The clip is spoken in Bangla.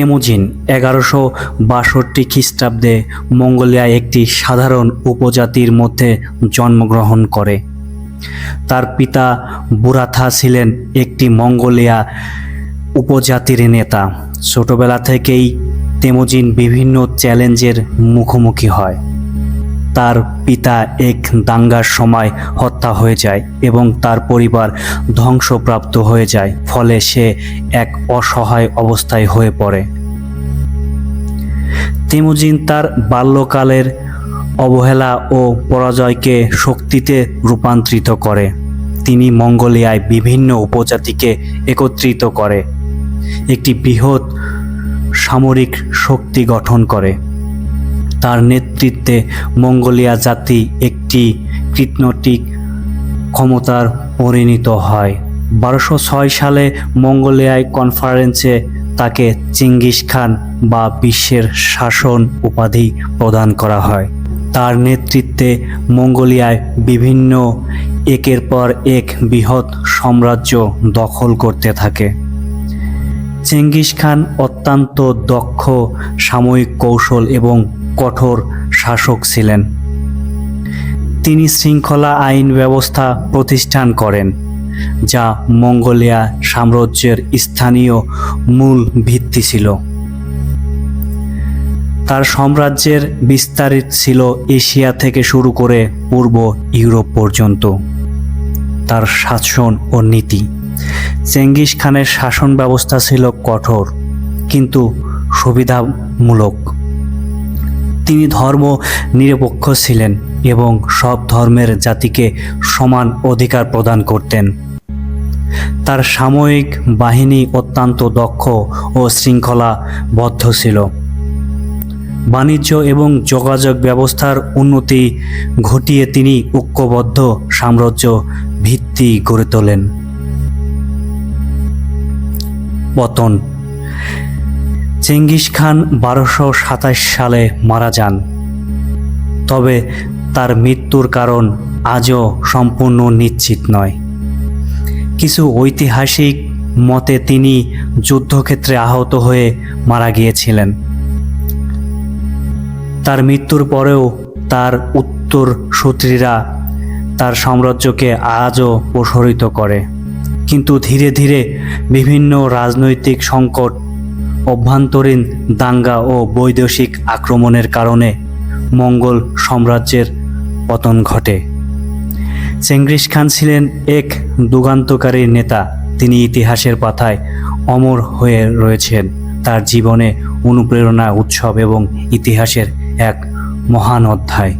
তেমুজিন এগারোশো বাষট্টি খ্রিস্টাব্দে মঙ্গোলিয়া একটি সাধারণ উপজাতির মধ্যে জন্মগ্রহণ করে। তার পিতা বুরাথা ছিলেন একটি মঙ্গোলিয়া উপজাতির নেতা। ছোটবেলা থেকেই তেমুজিন বিভিন্ন চ্যালেঞ্জের মুখোমুখি হয়। তার পিতা এক দাঙ্গার সময় হত্যা হয়ে যায় এবং তার পরিবার ধ্বংসপ্রাপ্ত হয়ে যায়, ফলে সে এক অসহায় অবস্থায় হয়ে পড়ে। তেমুজিন তার বাল্যকালের অবহেলা ও পরাজয়কে শক্তিতে রূপান্তরিত করে। তিনি মঙ্গোলিয়ায় বিভিন্ন উপজাতিকে একত্রিত করে। একটি বৃহৎ সামরিক শক্তি গঠন করে। তার নেতৃত্বে মঙ্গোলিয়া জাতি একটি কূটনৈতিক ক্ষমতার পরিণত হয়। বারোশো ছয় সালে মঙ্গোলিয়ায় কনফারেন্সে তাকে চিঙ্গিস খান বা বিশ্বের শাসন উপাধি প্রদান করা হয়। তার নেতৃত্বে মঙ্গোলিয়ায় বিভিন্ন একের পর এক বৃহৎ সাম্রাজ্য দখল করতে থাকে। চেঙ্গিস খান অত্যন্ত দক্ষ সাময়িক কৌশল এবং কঠোর শাসক ছিলেন। তিনি শৃঙ্খলা আইন ব্যবস্থা প্রতিষ্ঠান করেন, যা মঙ্গোলিয়া সাম্রাজ্যের স্থানীয় মূল ভিত্তি ছিল। তার সাম্রাজ্যের বিস্তারিত ছিল এশিয়া থেকে শুরু করে পূর্ব ইউরোপ পর্যন্ত। তার শাসন ও নীতি। চেঙ্গিস খানের শাসন ব্যবস্থা ছিল কঠোর, কিন্তু সুবিধামূলক। তিনি ধর্ম নিরপেক্ষ ছিলেন এবং সব ধর্মের জাতিকে সমান অধিকার প্রদান করতেন। তার সাময়িক বাহিনী অত্যন্ত দক্ষ ও শৃঙ্খলাবদ্ধ ছিল। বাণিজ্য এবং যোগাযোগ ব্যবস্থার উন্নতি ঘটিয়ে তিনি ঐক্যবদ্ধ সাম্রাজ্য ভিত্তি গড়ে তোলেন। পতন চেঙ্গিস খান বারোশো সাতাশ সালে মারা যান। তবে তার মৃত্যুর কারণ আজও সম্পূর্ণ নিশ্চিত নয়। কিছু ঐতিহাসিক মতে তিনি যুদ্ধক্ষেত্রে আহত হয়ে মারা গিয়েছিলেন। তার মৃত্যুর পরেও তার উত্তর সূত্রীরা তার সাম্রাজ্যকে আজও প্রসারিত করে। কিন্তু ধীরে ধীরে বিভিন্ন রাজনৈতিক সংকট অভ্যন্তরীণ দাঙ্গা ও বৈদেশিক আক্রমণের কারণে মঙ্গল সাম্রাজ্যের পতন ঘটে। চেঙ্গিস খান ছিলেন এক দুগান্তকারী নেতা। তিনি ইতিহাসের পাতায় অমর হয়ে রয়েছেন। তার জীবনে অনুপ্রেরণা, উৎসব এবং ইতিহাসের এক মহান অধ্যায়।